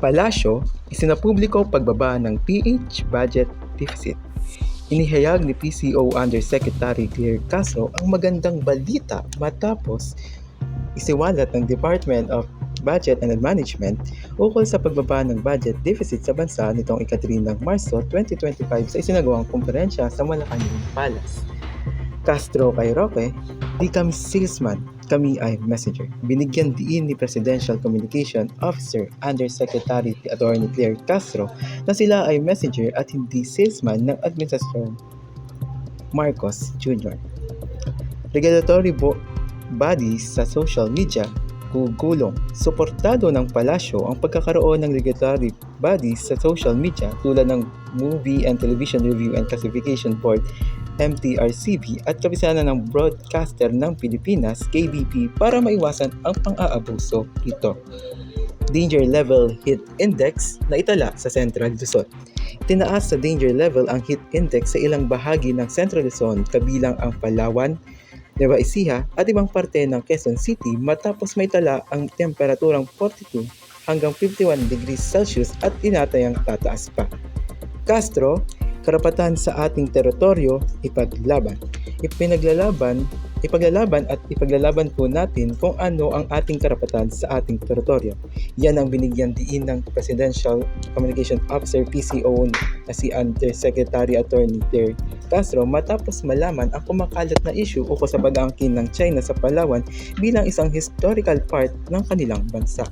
Palasyo, isinapubliko pagbaba ng PH budget deficit. Inihayag ni PCO Undersecretary Claire Castro ang magandang balita matapos isiwalat ng Department of Budget and Management ukol sa pagbaba ng budget deficit sa bansa nitong ikatri ng Marso 2025 sa isinagawang kumperensya sa Malacanang Palace. Castro kay Roque, di kami salesman, kami ay messenger. Binigyan diin ni Presidential Communication Officer Undersecretary Attorney Claire Castro na sila ay messenger at hindi salesman ng Administrasyon Marcos Jr. Regulatory bo- bodies sa social media gugulong. Suportado ng palasyo ang pagkakaroon ng regulatory bodies sa social media tulad ng Movie and Television Review and Classification Board MTRCB at kapisanan ng Broadcaster ng Pilipinas KBP para maiwasan ang pang-aabuso ito. Danger Level Heat Index na itala sa Central Luzon. Tinaas sa danger level ang heat index sa ilang bahagi ng Central Luzon kabilang ang Palawan, Nueva Ecija at ibang parte ng Quezon City matapos may tala ang temperaturang 42 hanggang 51 degrees Celsius at inatayang tataas pa. Castro, karapatan sa ating teritoryo, ipaglaban. Ipinaglalaban, ipaglalaban at ipaglalaban po natin kung ano ang ating karapatan sa ating teritoryo. Yan ang binigyan diin ng Presidential Communication Officer PCO na si Undersecretary Attorney Claire Castro matapos malaman ang kumakalat na issue ukol sa pag-aangkin ng China sa Palawan bilang isang historical part ng kanilang bansa.